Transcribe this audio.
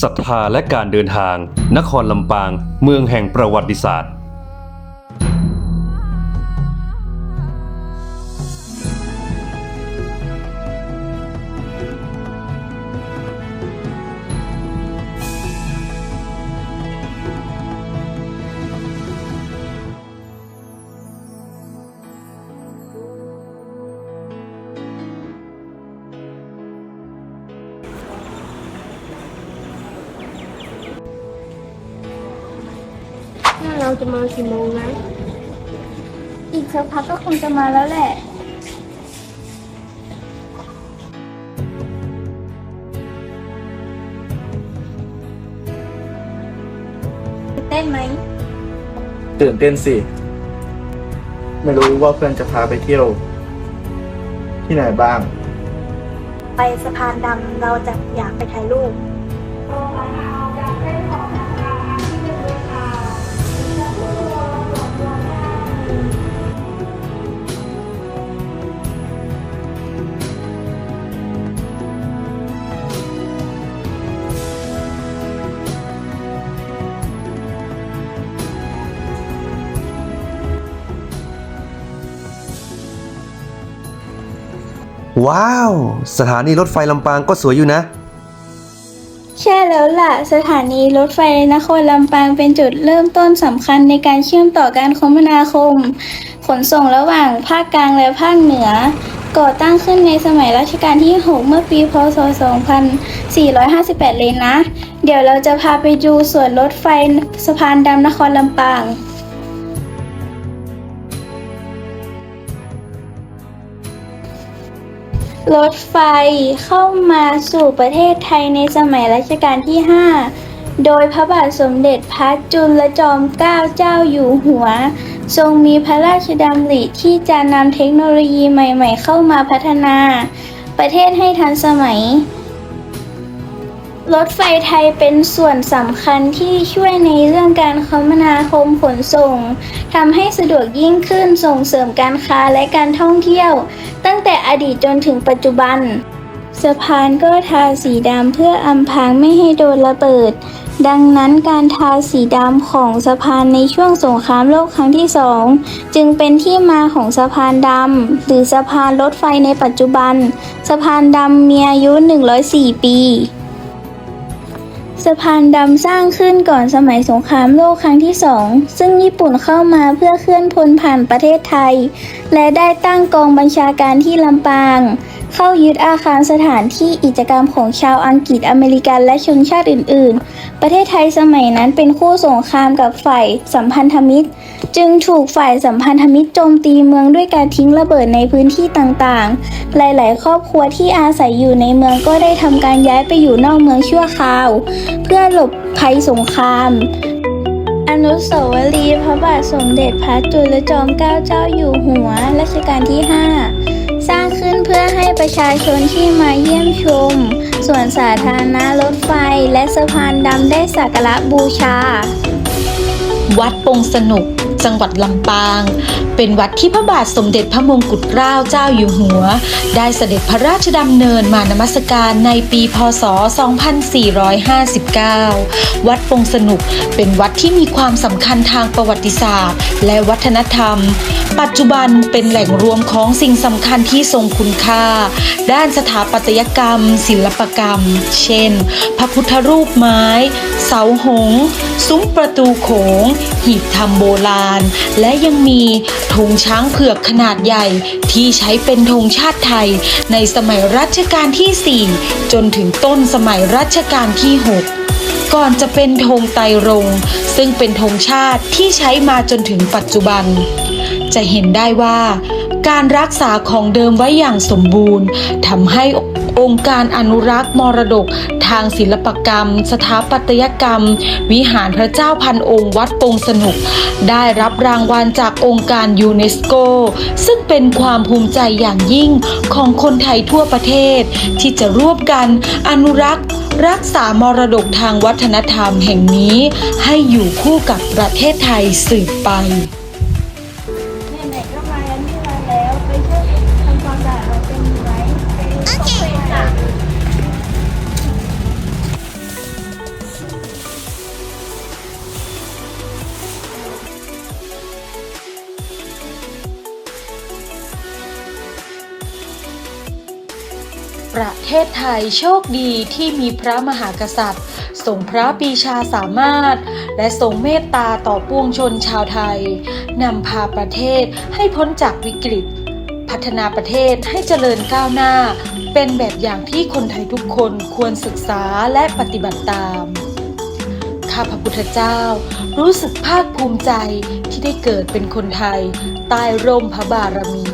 ศรัทธาและการเดินทาง นครลำปาง เมืองแห่งประวัติศาสตร์ ถ้าเราจะมากี่โมงนะ อีกสักพักก็คงจะมาแล้วแหละ เต้นไหม ตื่นเต้นสิ ไม่รู้ว่าเพื่อนจะพาไปเที่ยว ที่ไหนบ้าง ไปสะพานดำเราจะอยากไปถ่ายรูป ว้าว สถานีรถไฟลำปางก็สวยอยู่นะ ใช่แล้วล่ะ สถานีรถไฟนครลำปางเป็นจุดเริ่มต้นสำคัญในการเชื่อมต่อการคมนาคม ขนส่งระหว่างภาคกลางและภาคเหนือ ก่อตั้งขึ้นในสมัยรัชกาลที่ 6 เมื่อปี พศ 2458 เลยนะ เดี๋ยวเราจะพาไปดูสวนรถไฟสะพานดำนครลำปาง รถไฟเข้ามาสู่ประเทศไทยในสมัยรัชกาลที่ 5 โดยพระบาทสมเด็จพระจุลจอมเกล้าเจ้าอยู่หัว ทรงมีพระราชดำริที่จะนำเทคโนโลยีใหม่ ๆ เข้ามาพัฒนา ประเทศให้ทันสมัย รถไฟไทยเป็นส่วนสำคัญที่ช่วยในเรื่องการคมนาคมขนส่งทำให้สะดวกยิ่งขึ้นส่งเสริมการค้าและการท่องเที่ยว ตั้งแต่อดีตจนถึงปัจจุบัน สะพานก็ทาสีดำเพื่ออำพรางไม่ให้โดนระเบิด ดังนั้นการทาสีดำของสะพานในช่วงสงครามโลกครั้งที่สองจึงเป็นที่มาของสะพานดำหรือสะพานรถไฟในปัจจุบัน สะพานดำมีอายุ 104 ปี สะพานดำสร้างขึ้นก่อนสมัยสงครามโลกครั้งที่สองซึ่งญี่ปุ่นเข้ามาเพื่อเคลื่อนพลผ่านประเทศไทย และได้ตั้งกองบัญชาการที่ลำปาง เข้ายึดอาคารสถานที่กิจกรรมของชาวอังกฤษอเมริกันและชนชาติอื่น ๆ ประเทศไทยสมัยนั้นเป็นคู่สงครามกับฝ่ายสัมพันธมิตร จึงถูกฝ่ายสัมพันธมิตรโจมตีเมืองด้วยการทิ้งระเบิดในพื้นที่ต่าง ๆ หลาย ๆ ครอบครัวที่อาศัยอยู่ในเมืองก็ได้ทำการย้ายไปอยู่นอกเมืองชั่วคราว เพื่อหลบภัยสงครามอนุสาวรีย์พระบาทสมเด็จพระจุลจอมเกล้าเจ้าอยู่หัวรัชกาลที่ 5 ประชาชนที่มาเยี่ยมชมส่วนสาธารณะรถไฟ และสะพานดำได้สักการะบูชา วัดปงสนุก จังหวัดลำปาง เป็นวัดที่พระบาทสมเด็จพระมงกุฎเกล้าเจ้าอยู่หัว ได้เสด็จพระราชดำเนินมานมัสการในปีพศ 2450 2459วัดปงสนุกเป็นวัดที่มีความสำคัญทางประวัติศาสตร์ และวัฒนธรรม ปัจจุบันเป็นแหล่งรวมของสิ่งสำคัญที่ทรงคุณค่า ด้านสถาปัตยกรรม ศิลปกรรม เช่น พระพุทธรูปไม้ เสาหงส์ซุ้มประตูโขง หีบทำโบราณ และยังมีธงช้างเผือกขนาดใหญ่ที่ใช้เป็นธงชาติไทย ในสมัยรัชกาลที่ 4 จนถึงต้นสมัยรัชกาลที่ 6 ก่อนจะเป็นธงไตรรงซึ่งเป็นธงชาติที่ใช้มาจนถึงปัจจุบัน จะเห็นได้ว่าการรักษาของเดิมไว้อย่างสมบูรณ์ทำให้องค์การอนุรักษ์มรดก ทางศิลปกรรม สถาปัตยกรรม วิหารพระเจ้าพันองค์วัดปงสนุก ได้รับรางวัลจากองค์การยูเนสโก ซึ่งเป็นความภูมิใจอย่างยิ่งของคนไทยทั่วประเทศ ที่จะร่วมกันอนุรักษ์ รักษามรดกทางวัฒนธรรมแห่งนี้ให้อยู่คู่กับประเทศไทยสืบไป ประเทศไทยโชคดีที่มีพระมหากษัตริย์ทรงพระปีชาสามารถ และทรงเมตตาต่อปวงชนชาวไทย นำพาประเทศให้พ้นจากวิกฤต พัฒนาประเทศให้เจริญก้าวหน้า เป็นแบบอย่างที่คนไทยทุกคนควรศึกษาและปฏิบัติตาม ข้าพระพุทธเจ้า รู้สึกภาคภูมิใจที่ได้เกิดเป็นคนไทยใต้ร่มพระบารมี